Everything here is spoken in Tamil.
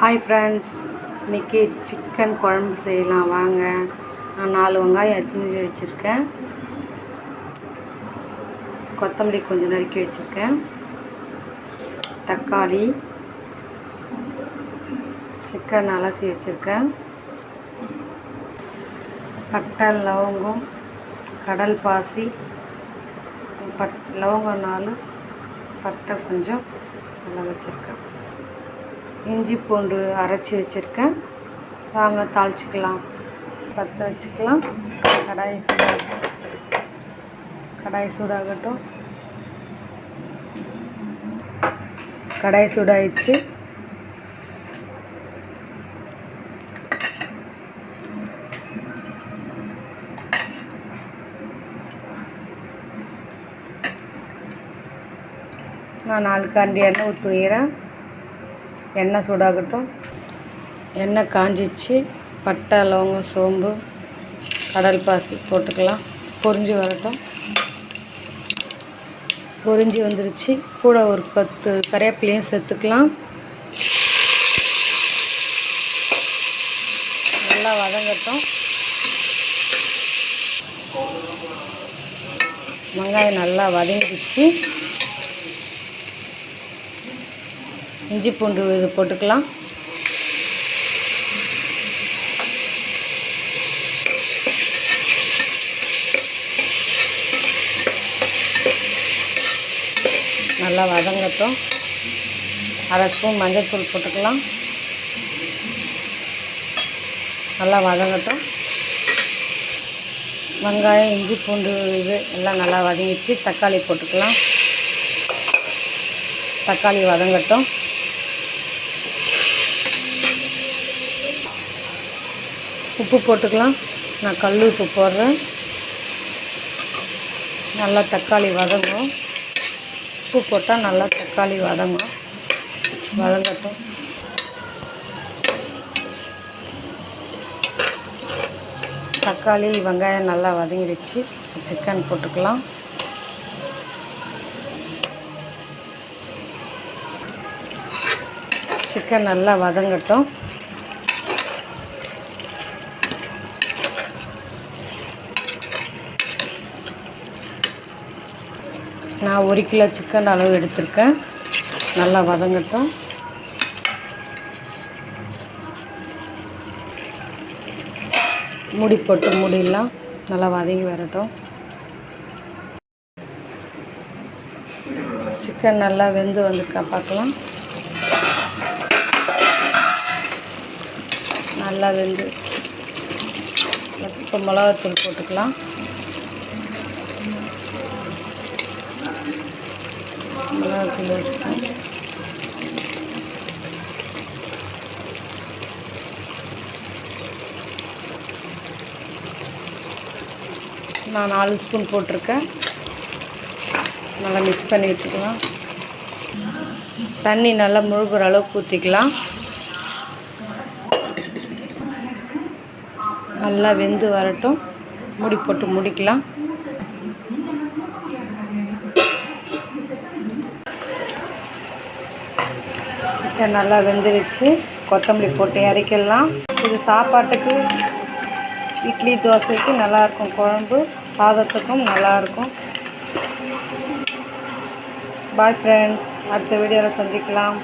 ஹாய் ஃப்ரெண்ட்ஸ் இன்றைக்கி சிக்கன் குழம்பு செய்யலாம். வாங்க. நான் நாலு வெங்காயம் அரிஞ்சு வச்சுருக்கேன். கொத்தமல்லி கொஞ்சம் நறுக்கி வச்சுருக்கேன். தக்காளி. சிக்கன் அலசி வச்சுருக்கேன். பட்டை லவங்கம் கடல் பாசி. பட் லவங்கம் நாலு பட்டை கொஞ்சம் நல்லா வச்சுருக்கேன். இஞ்சி பூண்டு அரைச்சி வச்சுருக்கேன். வாங்க தாளிச்சிக்கலாம். பற்ற வச்சுக்கலாம். கடாய் சூடாக கடாய் சூடாகட்டும். கடாய் சூடாயிடுச்சு. நான் நாலு கரண்டி எண்ணெய் ஊற்றுகிறேன் எண்ணெய் சூடாகட்டும். எண்ணெய் காஞ்சிச்சு. பட்டை லவங்கம் சோம்பு கடல் பாசி போட்டுக்கலாம். பொரிஞ்சு வரட்டும். பொரிஞ்சு வந்துருச்சு. கூட ஒரு பத்து கறிவேப்பிலையும் சேர்த்துக்கலாம். நல்லா வதங்கட்டும். வெங்காயம் நல்லா வதங்கிடுச்சு. இஞ்சி பூண்டு இது போட்டுக்கலாம். நல்லா வதங்கட்டும். அரை ஸ்பூன் மஞ்சள் தூள் போட்டுக்கலாம். நல்லா வதங்கட்டும். வெங்காயம் இஞ்சி பூண்டு இது எல்லாம் நல்லா வதங்கிச்சு தக்காளி போட்டுக்கலாம். தக்காளி வதங்கட்டும். உப்பு போட்டுக்கலாம். நான் கல் உப்பு போடுறேன். நல்லா தக்காளி வதங்கும். உப்பு போட்டால் நல்லா தக்காளி வதங்கும். வதங்கட்டும். தக்காளி வெங்காயம் நல்லா வதங்கிடுச்சு. சிக்கன் போட்டுக்கலாம். சிக்கன் நல்லா வதங்கட்டும். நான் ஒரு கிலோ சிக்கன் அளவு எடுத்திருக்கேன். நல்லா வதங்கட்டும். மூடி போட்டு மூடிடலாம். நல்லா வதங்கி வரட்டும். சிக்கன் நல்லா வெந்து வந்திருக்கா பார்க்கலாம். நல்லா வெந்து. இப்போ மிளகாத்தூள் போட்டுக்கலாம். மிளகு கிலோ ஸ்பூன் நான் நாலு ஸ்பூன் போட்டிருக்கேன். நல்லா மிக்ஸ் பண்ணி வச்சுக்கலாம் தண்ணி நல்லா முழுகிற அளவுக்கு ஊற்றிக்கலாம் நல்லா வெந்து வரட்டும். மூடி போட்டு முடிக்கலாம். நல்லா வெந்துருச்சு கொத்தமல்லி போட்டு இறக்கிடலாம். இது சாப்பாட்டுக்கு இட்லி தோசைக்கு நல்லாயிருக்கும் குழம்பு சாதத்துக்கும் நல்லாயிருக்கும் பாய் ஃப்ரெண்ட்ஸ் அடுத்த வீடியோவில் சந்திக்கலாம்.